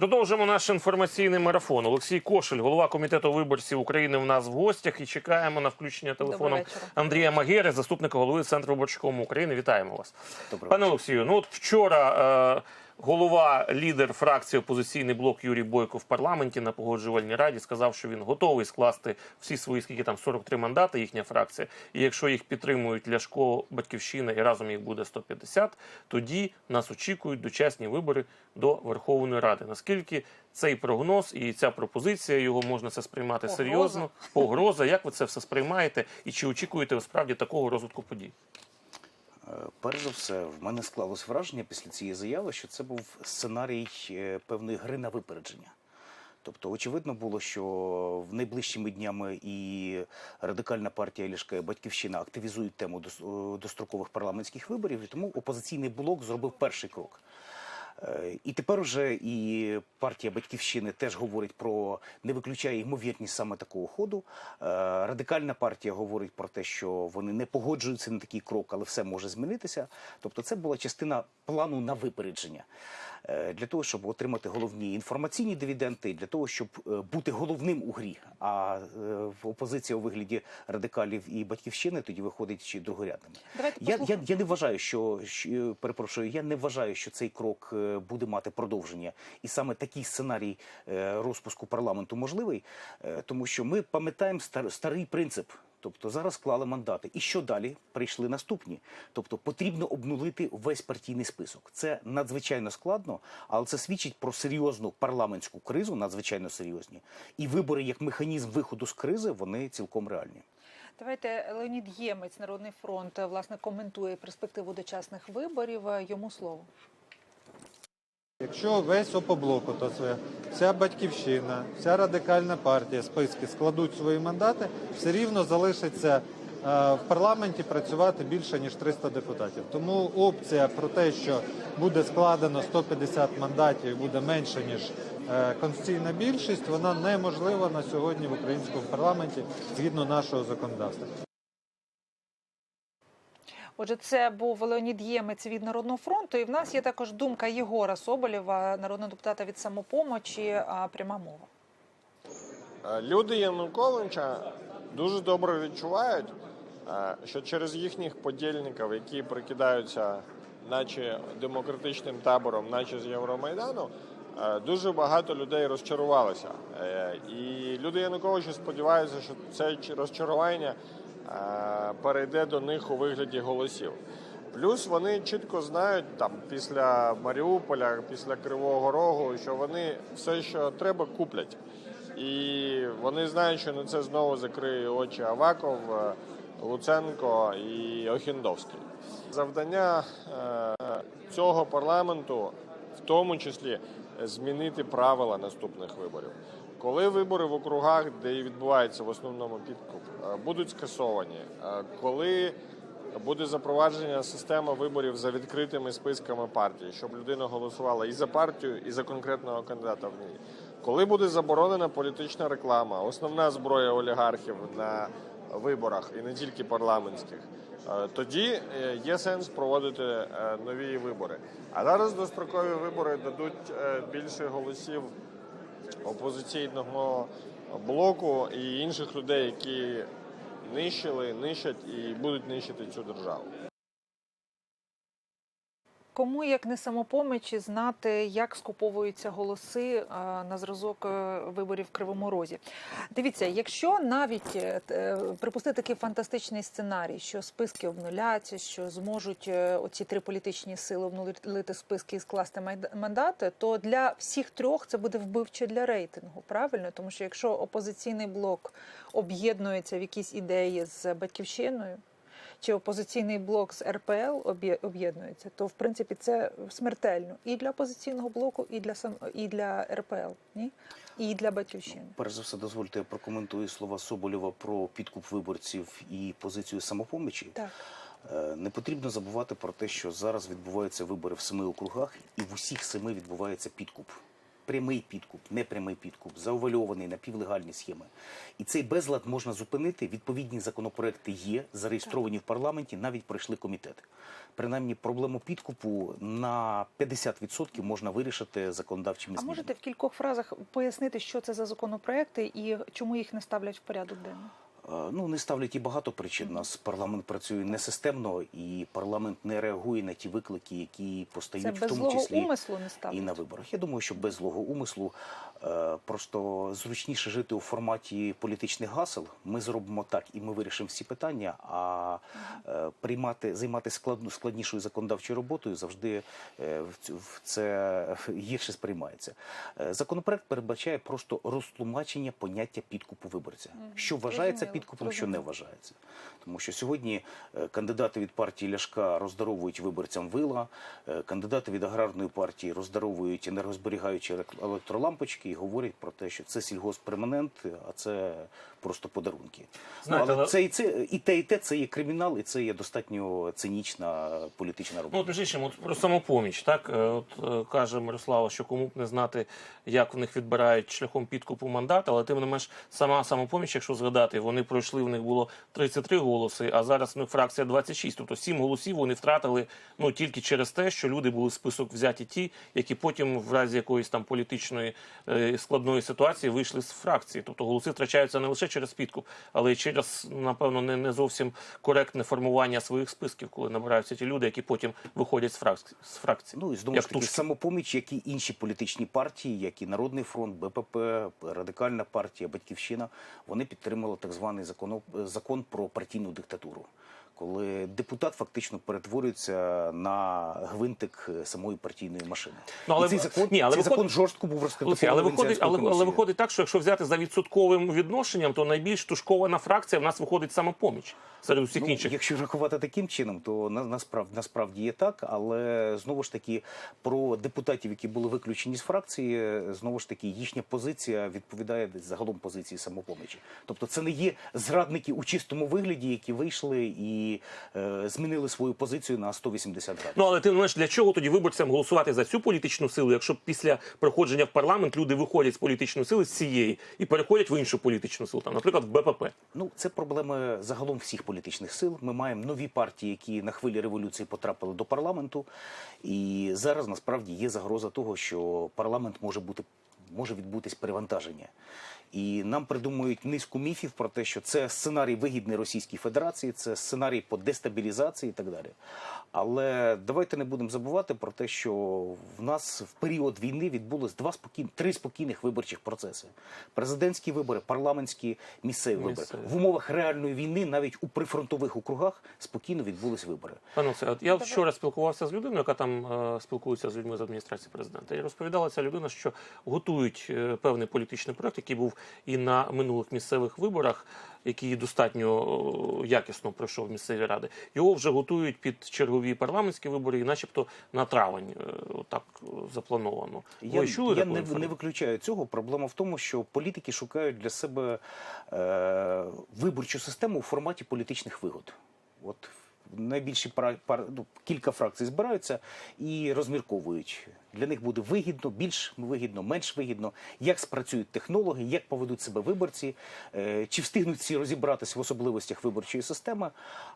Продовжимо наш інформаційний марафон. Олексій Кошель, голова комітету виборців України, у нас в гостях і чекаємо на включення телефоном. Андрія Магери, заступника голови Центру виборчкому України. Вітаємо вас, Доброго пане Олексію. Ну от вчора е, голова, лідер фракції опозиційний блок Юрій Бойко в парламенті на погоджувальній раді сказав, що він готовий скласти всі свої скільки там 43 мандати. Їхня фракція. І якщо їх підтримують Ляшко, Батьківщина і разом їх буде 150, тоді нас очікують дочасні вибори до Верховної Ради. Наскільки цей прогноз і ця пропозиція його можна це сприймати Погроза. серйозно? Погроза, як ви це все сприймаєте, і чи очікуєте ви справді такого розвитку подій? Е, Перш за все, в мене склалось враження після цієї заяви, що це був сценарій е, певної гри на випередження. Тобто, очевидно було, що в найближчими днями і радикальна партія Лішка і Батьківщина активізують тему е, дострокових парламентських виборів, і тому опозиційний блок зробив перший крок. Е, І тепер уже і партія Батьківщини теж говорить про не виключає ймовірність саме такого ходу. Е, Радикальна партія говорить про те, що вони не погоджуються на такий крок, але все може змінитися. Тобто, це була частина плану на випередження. Е, Для того, щоб отримати головні інформаційні дивіденди, для того, щоб бути головним у грі. А опозиція у вигляді радикалів і батьківщини тоді виходить ще другорядними. Я, я, я не вважаю, що, що перепрошую, я не вважаю, що цей крок буде мати продовження, і саме такий сценарій е, розпуску парламенту можливий, е, тому що ми пам'ятаємо стар, старий принцип. Тобто зараз склали мандати. І що далі? Прийшли наступні. Тобто потрібно обнулити весь партійний список. Це надзвичайно складно, але це свідчить про серйозну парламентську кризу, надзвичайно серйозні. І вибори як механізм виходу з кризи, вони цілком реальні. Давайте Леонід Ємець, Народний фронт, власне коментує перспективу дочасних виборів. Йому слово. Якщо весь опоблоку, то це вся батьківщина, вся радикальна партія, списки складуть свої мандати, все рівно залишиться е, в парламенті працювати більше ніж 300 депутатів. Тому опція про те, що буде складено 150 мандатів, і буде менше ніж е, конституційна більшість, вона неможлива на сьогодні в українському парламенті згідно нашого законодавства. Отже, це був Леонід Ємець від Народного фронту. І в нас є також думка Єгора Соболєва, народного депутата від самопомочі. Пряма мова. Е, Люди Януковича дуже добре відчувають, е, що через їхніх подільників, які прикидаються, наче демократичним табором, наче з Євромайдану, е, дуже багато людей розчарувалися. Е, І люди Януковича сподіваються, що це розчарування перейде до них у вигляді голосів. Плюс вони чітко знають там після Маріуполя, після Кривого Рогу, що вони все, що треба, куплять. І вони знають, що на це знову закриє очі Аваков, е, Луценко і Охіндовський. Завдання е, цього парламенту, тому числі, змінити правила наступних виборів. Коли вибори в округах, де відбувається в основному підкуп, е, будуть скасовані, е, коли буде запровадження системи виборів за відкритими списками партій, щоб людина голосувала і за партію, і за конкретного кандидата в ній. Коли буде заборонена політична реклама, основна зброя олігархів на виборах і не тільки парламентських, е, тоді е, є сенс проводити е, нові вибори. А зараз дострокові вибори дадуть е, більше голосів опозиційного блоку і інших людей, які нищили, нищать і будуть нищити цю державу. Кому як не самопомочі знати, як скуповуються голоси е, на зразок е, виборів в Кривому Розі? Дивіться, якщо навіть е, припустити такий фантастичний сценарій, що списки обнуляться, що зможуть оці три політичні сили обнулити списки і скласти мандати, то для всіх трьох це буде вбивче для рейтингу. Правильно, тому що якщо опозиційний блок об'єднується в якісь ідеї з батьківщиною чи опозиційний блок з РПЛ об'є- об'єднується, то в принципі це смертельно і для опозиційного блоку, і для сам і для РПЛ, ні? І для батьківщини. Перш за все, дозвольте я прокоментую слова Соболєва про підкуп виборців і позицію самопомічі. Так. Е, Не потрібно забувати про те, що зараз відбуваються вибори в семи округах, і в усіх семи відбувається підкуп. Прямий підкуп, непрямий підкуп, заувальований напівлегальні схеми. І цей безлад можна зупинити. Відповідні законопроекти є, зареєстровані в парламенті, навіть пройшли комітет. Принаймні, проблему підкупу на 50% можна вирішити законодавчими А можете в кількох фразах пояснити, що це за законопроекти і чому їх не ставлять в порядок денний? Е, Ну, не ставлять і багато причин. У нас парламент працює несистемно, і парламент не реагує на ті виклики, які постають Це в тому злого числі умислу не і на виборах. Я думаю, що без злого умислу е, просто зручніше жити у форматі політичних гасел. Ми зробимо так, і ми вирішимо всі питання. А е, приймати займатися складну складнішою законодавчою роботою завжди в це гірше сприймається. Законопроект передбачає просто розтлумачення поняття підкупу виборця. Що вважається Зрозуміло, підкупом, що не вважається. Тому що сьогодні е, кандидати від партії Ляшка роздаровують виборцям вила, е, кандидати від аграрної партії роздаровують енергозберігаючі елек- електролампочки і говорять про те, що це сільгоспперманент, а це просто подарунки. Знаєте, ну, але але- це і це і те, і те це є кримінал, і це є достатньо цинічна політична Ну, робота. от, між іншим, от про самопоміч, так? Е, От каже Мирослава, що кому б не знати, як в них відбирають шляхом підкупу мандат, але тим не менш, сама самопоміч, якщо згадати, вони пройшли, в них було 33 голоси, а зараз в них фракція 26. Тобто 7 голосів вони втратили ну, тільки через те, що люди були в список взяті ті, які потім, в разі якоїсь там політичної е, складної ситуації, вийшли з фракції. Тобто голоси втрачаються не лише через підкуп, але й через, напевно, не, не зовсім коректне формування своїх списків, коли набираються ті люди, які потім виходять з фракції. З фракції. Ну і знову ж таки тушки. самопоміч, як і інші політичні партії, як і Народний фронт, БПП, Радикальна партія, Батьківщина, вони підтримали так званий закон, закон про партійну диктатуру. Коли депутат фактично перетворюється на гвинтик самої партійної машини. Ну, але І цей закон, ні, але цей виходить- закон жорстко був розкритикований але виходить, але, але виходить так, що якщо взяти за відсотковим відношенням, то найбільш тушкована фракція в нас виходить самопоміч серед усіх Ну, інших. якщо рахувати таким чином, то на, насправді, насправді є так, але знову ж таки про депутатів, які були виключені з фракції, знову ж таки їхня позиція відповідає десь загалом позиції самопомочі. Тобто це не є зрадники у чистому вигляді, які вийшли і е, змінили свою позицію на 180 градусів. Ну але ти знаєш, для чого тоді виборцям голосувати за цю політичну силу, якщо після проходження в парламент люди виходять з політичної сили з цієї і переходять в іншу політичну силу, там, наприклад, в БПП. Ну, це проблеми загалом всіх політичних сил. Ми маємо нові партії, які на хвилі революції потрапили до парламенту. І зараз насправді є загроза того, що парламент може бути може відбутись перевантаження. І нам придумують низку міфів про те, що це сценарій вигідний Російській Федерації, це сценарій по дестабілізації і так далі. Але давайте не будемо забувати про те, що в нас в період війни відбулось два спокійні, три спокійних виборчих процеси: президентські вибори, парламентські, місцеві вибори. В умовах реальної війни, навіть у прифронтових округах, спокійно відбулись вибори. Пане от я вчора спілкувався з людиною, яка там е, спілкується з людьми з адміністрації президента. І розповідала ця людина, що готують е, певний політичний проект, який був і на минулих місцевих виборах, який достатньо якісно пройшов місцеві ради. Його вже готують під чергові парламентські вибори, і начебто на травень е, так заплановано. Я, Ви чули я не, не виключаю цього. Проблема в тому, що політики шукають для себе е, виборчу систему у форматі політичних вигод. От найбільші пара, пар, ну, кілька фракцій збираються і розмірковують. Для них буде вигідно, більш вигідно, менш вигідно, як спрацюють технологи, як поведуть себе виборці, е, чи встигнуть всі розібратися в особливостях виборчої системи.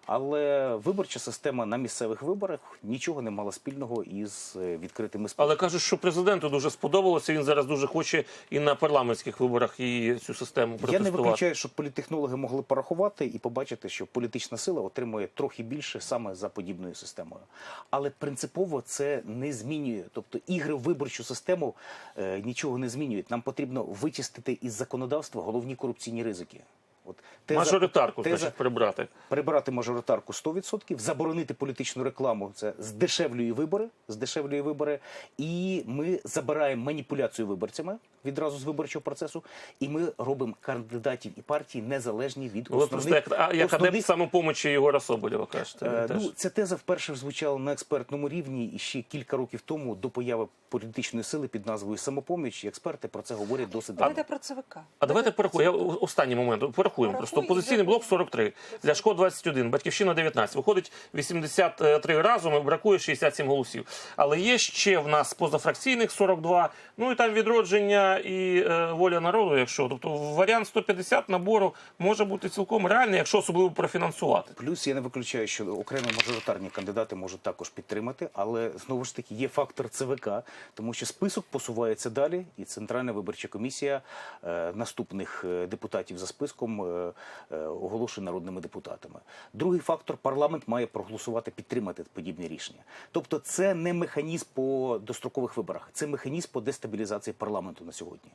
Але виборча система на місцевих виборах нічого не мала спільного із е, відкритими списками. Але кажуть, що президенту дуже сподобалося. Він зараз дуже хоче і на парламентських виборах і цю систему Я не виключаю, щоб політтехнологи могли порахувати і побачити, що політична сила отримує трохи більше саме за подібною системою. Але принципово це не змінює. Тобто ігри в виборчу систему е, нічого не змінюють. Нам потрібно вичистити із законодавства головні корупційні ризики. От теза- Мажоритарку, теза- значить, прибрати. Прибирати мажоритарку 100%, заборонити політичну рекламу це здешевлює вибори, здешевлює вибори, і ми забираємо маніпуляцію виборцями відразу з виборчого процесу, і ми робимо кандидатів і партії незалежні від просто основних, як, а, як основних адепт самопомочі Єгора Соболєва кажете. Е. Ну, ця теза вперше звучала на експертному рівні і ще кілька років тому до появи політичної сили під назвою самопоміч. Експерти про це говорять досить давно. Давайте про ЦВК. А давайте переходимо. Я о- останній момент. Рахуємо. Просто опозиційний блок 43, Ляшко 21, Батьківщина 19. Виходить 83 разом і бракує 67 голосів. Але є ще в нас позафракційних 42, ну і там відродження і е, воля народу, якщо. Тобто варіант 150 набору може бути цілком реальний, якщо особливо профінансувати. Плюс я не виключаю, що окремі мажоритарні кандидати можуть також підтримати, але знову ж таки є фактор ЦВК, тому що список посувається далі, і Центральна виборча комісія е, наступних е, депутатів за списком е, е, народними депутатами. Другий фактор парламент має проголосувати, підтримати подібні рішення. Тобто, це не механізм по дострокових виборах, це механізм по дестабілізації парламенту на сьогодні.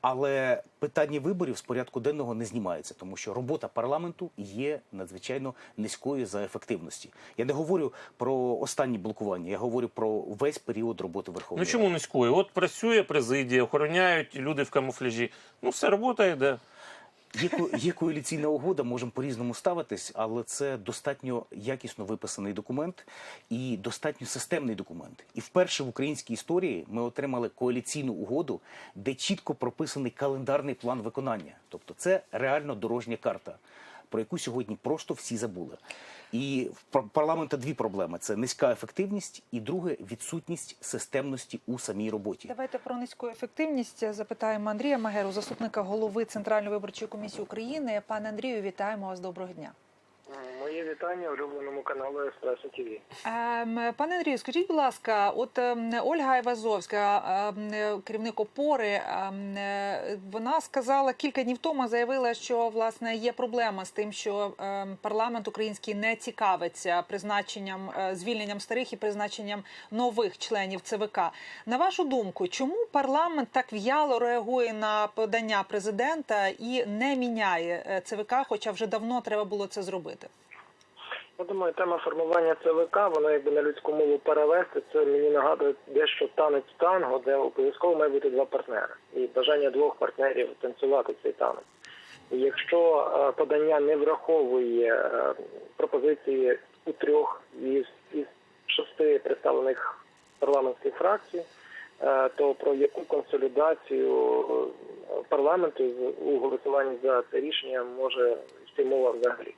Але питання виборів з порядку денного не знімається, тому що робота парламенту є надзвичайно низькою за ефективності. Я не говорю про останні блокування, я говорю про весь період роботи Ну Верховної Ради. чому низькою? От працює президія, охороняють люди в камуфляжі. Ну, все робота йде. Є, є коаліційна угода, можемо по-різному ставитись, але це достатньо якісно виписаний документ і достатньо системний документ. І вперше в українській історії ми отримали коаліційну угоду, де чітко прописаний календарний план виконання. Тобто це реально дорожня карта, про яку сьогодні просто всі забули. І в пар- парламента дві проблеми: це низька ефективність, і друге відсутність системності у самій роботі. Давайте про низьку ефективність запитаємо Андрія Магеру, заступника голови Центральної виборчої комісії України. Пане Андрію, вітаємо вас. Доброго дня. Моє вітання улюбленому каналу Еспресо ТВ. Ем, Пане Андрію, скажіть, будь ласка, от ем, Ольга Айвазовська, ем, керівник опори, е, вона сказала кілька днів тому, заявила, що власне є проблема з тим, що парламент український не цікавиться призначенням е, звільненням старих і призначенням нових членів ЦВК. На вашу думку, чому парламент так в'яло реагує на подання президента і не міняє е, ЦВК, хоча вже давно треба було це зробити? Я думаю, тема формування ЦВК, воно якби на людську мову перевести, це мені нагадує дещо танець танго, де обов'язково має бути два партнери. І бажання двох партнерів танцювати цей танець. І якщо е, подання не враховує е, пропозиції у трьох із, із шести представлених парламентських фракцій, е, то про яку консолідацію парламенту у голосуванні за це рішення може йти мова взагалі?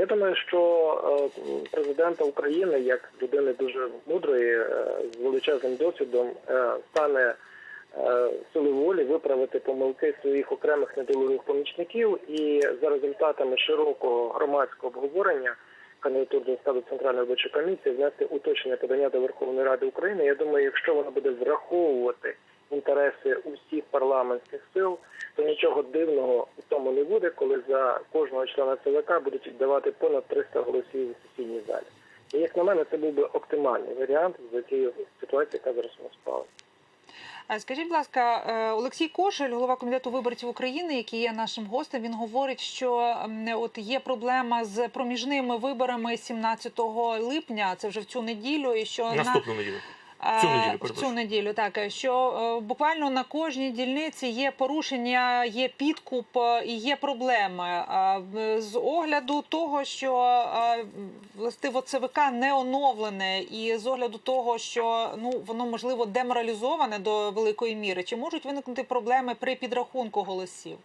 Я думаю, що е, президента України, як людини дуже мудрої, е, з величезним досвідом, е, стане сили волі виправити помилки своїх окремих недолугих помічників і за результатами широкого громадського обговорення кандидатур до складу центральної виборчої комісії внести уточнене подання до Верховної Ради України. Я думаю, якщо воно буде враховувати інтереси усіх парламентських сил, то нічого дивного у тому не буде, коли за кожного члена ЦВК будуть віддавати понад 300 голосів у сесійній залі. І як на мене, це був би оптимальний варіант за тією ситуацією, яка зараз у нас склалася. Скажіть, будь ласка, е, Олексій Кошель, голова комітету виборців України, який є нашим гостем, він говорить, що от є проблема з проміжними виборами 17 липня. Це вже в цю неділю, і що на неділю. Е, Цю неділю, в цю неділю, так що е, буквально на кожній дільниці є порушення, є підкуп е, і є проблеми. З огляду того, що е, властиво ЦВК не оновлене, і з огляду того, що ну воно можливо деморалізоване до великої міри, чи можуть виникнути проблеми при підрахунку голосів?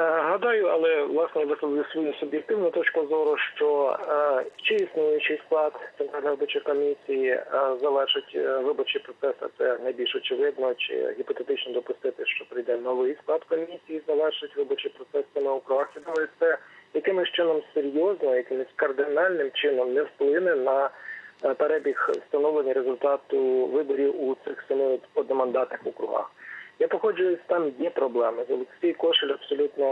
Е, Гадаю, але власне висловлю свою суб'єктивну точку зору, що е, чи існуючий склад центральної виборчої комісії е, завершить е, виборчий процес, а це найбільш очевидно, чи гіпотетично допустити, що прийде новий склад комісії, завершить виборчий процес цьому округах. Я думаю, це якимось чином серйозно, якимось кардинальним чином не вплине на перебіг встановлення результату виборів у цих семи одномандатних округах. Я погоджуюсь, там є проблеми. Олексій Кошель абсолютно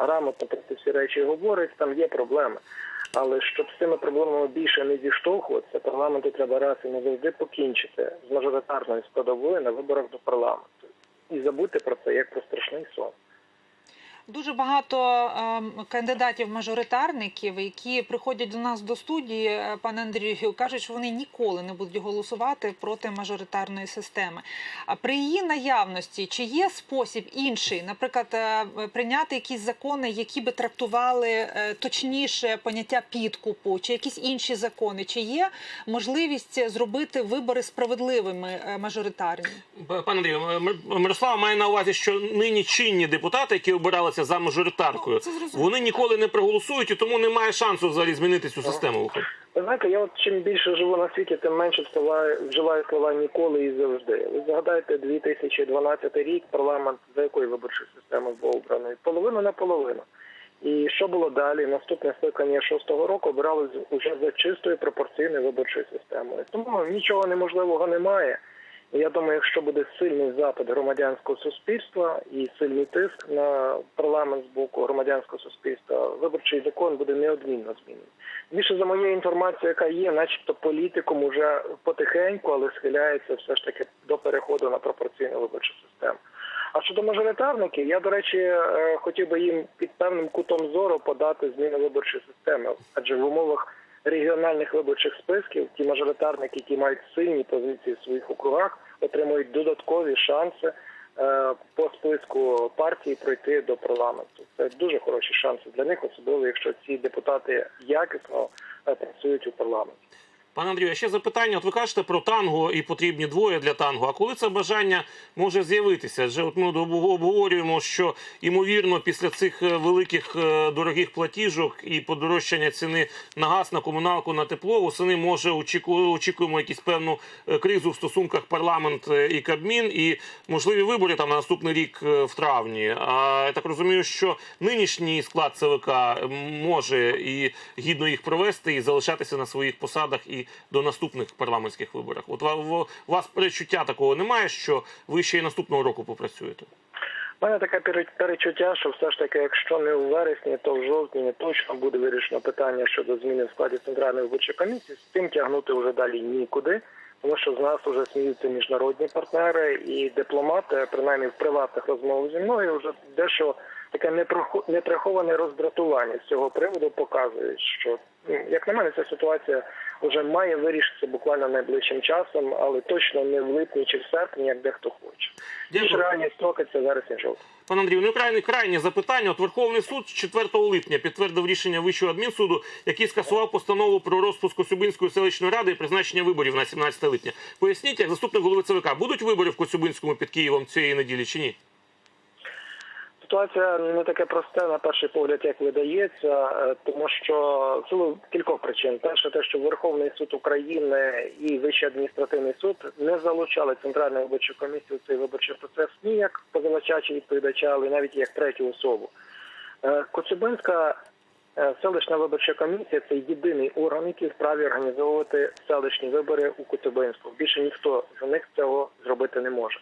грамотно про ці всі речі говорить, там є проблеми. Але щоб з цими проблемами більше не зіштовхуватися, парламенту треба раз і назавжди покінчити з мажоритарною складовою на виборах до парламенту. І забути про це як про страшний сон. Дуже багато ем, кандидатів-мажоритарників, які приходять до нас до студії, е, пане Андрію, кажуть, що вони ніколи не будуть голосувати проти мажоритарної системи. А при її наявності чи є спосіб інший, наприклад, е, прийняти якісь закони, які би трактували е, точніше поняття підкупу, чи якісь інші закони, чи є можливість зробити вибори справедливими мажоритарні? Пане Андрію, Мирослава має на увазі, що нині чинні депутати, які обиралися проголосувалися за мажоритаркою, вони ніколи не проголосують і тому немає шансу взагалі змінити цю систему. Ви знаєте, я от чим більше живу на світі, тим менше вживаю слова ніколи і завжди. Ви згадайте 2012 рік парламент за якою виборчою системою був обраний? Половину на половину. І що було далі? Наступне скликання шостого року обирали уже за чистою пропорційною виборчою системою. Тому нічого неможливого немає. І Я думаю, якщо буде сильний запит громадянського суспільства і сильний тиск на парламент з боку громадянського суспільства, виборчий закон буде неодмінно змінений. Більше за моєю інформацією, яка є, начебто політикум уже потихеньку, але схиляється все ж таки до переходу на пропорційну виборчу систему. А щодо мажоритарників, я до речі е, хотів би їм під певним кутом зору подати зміни виборчої системи, адже в умовах регіональних виборчих списків ті мажоритарники, які мають сильні позиції в своїх округах, отримують додаткові шанси е, по списку партії пройти до парламенту. Це дуже хороші шанси для них, особливо якщо ці депутати якісно е, працюють у парламенті. Пане Андрію, ще запитання. От ви кажете про танго і потрібні двоє для танго. А коли це бажання може з'явитися? Адже от ми обговорюємо, що ймовірно після цих е, великих е, дорогих платіжок і подорожчання ціни на газ, на комуналку, на тепло, восени може очіку- очікуємо якусь певну е, кризу в стосунках парламент і Кабмін, і можливі вибори там на наступний рік в травні. А я так розумію, що нинішній склад ЦВК може і гідно їх провести і залишатися на своїх посадах і до наступних парламентських виборах. От у вас перечуття такого немає, що ви ще й наступного року попрацюєте. У мене таке пере- перечуття, що все ж таки, якщо не у вересні, то в жовтні точно буде вирішено питання щодо зміни в складі центральної виборчої комісії. З цим тягнути вже далі нікуди, тому що з нас вже сміються міжнародні партнери і дипломати, принаймні в приватних розмовах зі мною, вже дещо таке неприховане роздратування з цього приводу показують, що як на мене, ця ситуація вже має вирішитися буквально найближчим часом, але точно не в липні чи в серпні, як дехто хоче. Дякую. реальні строки це вересень жовтень. Пане Андрію, ну і крайнє, крайнє запитання. От Верховний суд 4 липня підтвердив рішення Вищого адмінсуду, який скасував постанову про розпуск Коцюбинської селищної ради і призначення виборів на 17 липня. Поясніть, як заступник голови ЦВК, будуть вибори в Коцюбинському під Києвом цієї неділі чи ні? Ситуація не таке просте на перший погляд, як видається, е, тому що силу кількох причин. Перше, те, що Верховний суд України і Вищий адміністративний суд не залучали центральну виборчу комісію цей виборчий процес ні як позивача чи відповідача, але навіть як третю особу. Е, Коцюбинська е, селищна виборча комісія це єдиний орган, який вправі організовувати селищні вибори у Коцюбинську. Більше ніхто за них цього зробити не може.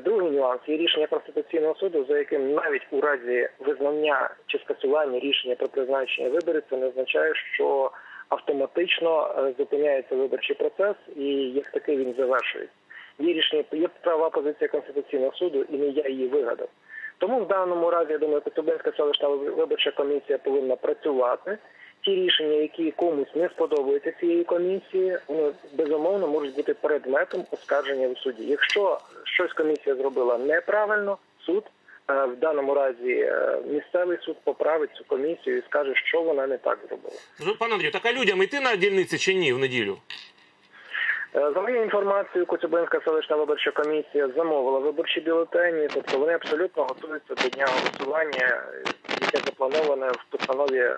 Другий нюанс є рішення Конституційного суду, за яким навіть у разі визнання чи скасування рішення про призначення виборів, це не означає, що автоматично е, зупиняється виборчий процес і як такий він завершується. Є рішення, є права позиція Конституційного суду, і не я її вигадав. Тому в даному разі я думаю, Коцюбинська селищна виборча комісія повинна працювати. Ті рішення, які комусь не сподобаються цієї комісії, вони безумовно можуть бути предметом оскарження у суді. Якщо щось комісія зробила неправильно, суд е, в даному разі е, місцевий суд поправить цю комісію і скаже, що вона не так зробила. Ну, Пане Андрію, так а людям йти на дільниці чи ні в неділю? Е, За моєю інформацією, Коцюбинська селищна виборча комісія замовила виборчі бюлетені, тобто вони абсолютно готуються до дня голосування, яке заплановане в постанові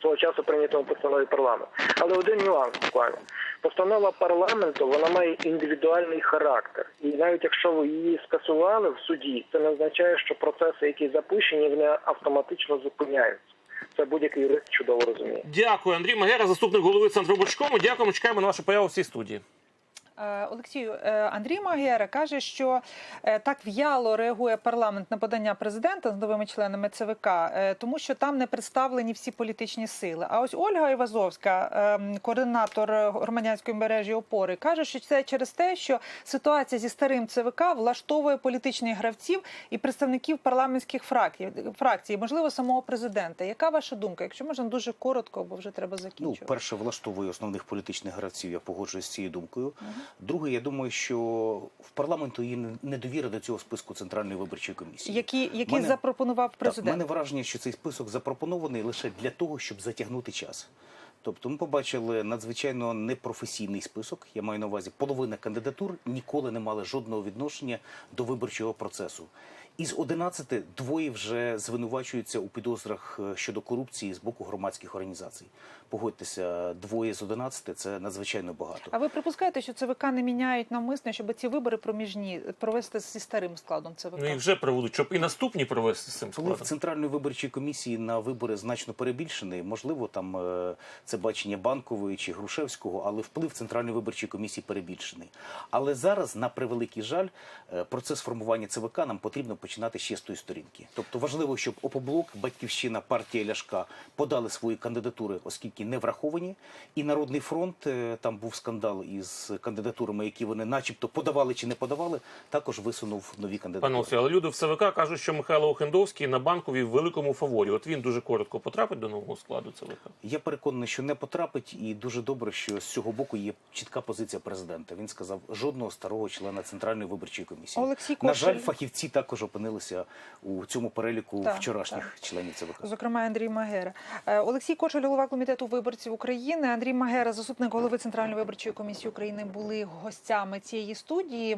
свого часу прийнятому постанові парламенту. Але один нюанс буквально. Постанова парламенту вона має індивідуальний характер, і навіть якщо ви її скасували в суді, це не означає, що процеси, які запущені, вони автоматично зупиняються. Це будь-який юрист чудово розуміє. Дякую, Андрій Магера, заступник голови центру Бочкому. Дякуємо, чекаємо на вашу появу в цій студії. Е, Олексію, е, Андрій Магера каже, що е, так в'яло реагує парламент на подання президента з новими членами ЦВК, тому що там не представлені всі політичні сили. А ось Ольга Івазовська, е, координатор громадянської мережі опори, каже, що це через те, що ситуація зі старим ЦВК влаштовує політичних гравців і представників парламентських фракцій, фракцій, можливо, самого президента. Яка ваша думка? Якщо можна дуже коротко, бо вже треба Ну, перше, влаштовує основних політичних гравців. Я погоджуюсь з цією думкою. Друге, я думаю, що в парламенту є недовіра до цього списку центральної виборчої комісії. Які, які Мене- запропонував президент? Так, мене враження, що цей список запропонований лише для того, щоб затягнути час. Тобто ми побачили надзвичайно непрофесійний список. Я маю на увазі, половина кандидатур ніколи не мали жодного відношення до виборчого процесу. Із 11 двоє вже звинувачуються у підозрах е, щодо корупції з боку громадських організацій. Погодьтеся, двоє з 11 – це надзвичайно багато. А ви припускаєте, що ЦВК не міняють навмисно, щоб ці вибори проміжні провести зі старим складом ЦВК? Ну і вже проведуть, щоб і наступні провести з цим Вплив складом. центральної виборчої комісії на вибори значно перебільшений. Можливо, там е, це бачення банкової чи Грушевського, але вплив центральної виборчої комісії перебільшений. Але зараз, на превеликий жаль, е, процес формування ЦВК нам потрібно починати ще з тої сторінки. Тобто важливо, щоб Опоблок, Батьківщина, партія Ляшка подали свої кандидатури, оскільки не враховані. І Народний фронт е, там був скандал із кандидатурами, які вони, начебто, подавали чи не подавали, також висунув нові кандидатури. Пане Олексію, але люди в ЦВК кажуть, що Михайло Охендовський на банковій в великому фаворі. От він дуже коротко потрапить до нового складу ЦВК. Я переконаний, що не потрапить, і дуже добре, що з цього боку є чітка позиція президента. Він сказав жодного старого члена центральної виборчої комісії. Олексій На жаль, фахівці також опинилися у цьому переліку Так, вчорашніх членів ЦВК. Зокрема, Андрій Магера. Е, Олексій Кочель, голова комітету виборців України. Андрій Магера, заступник голови Центральної виборчої комісії України, були гостями цієї студії.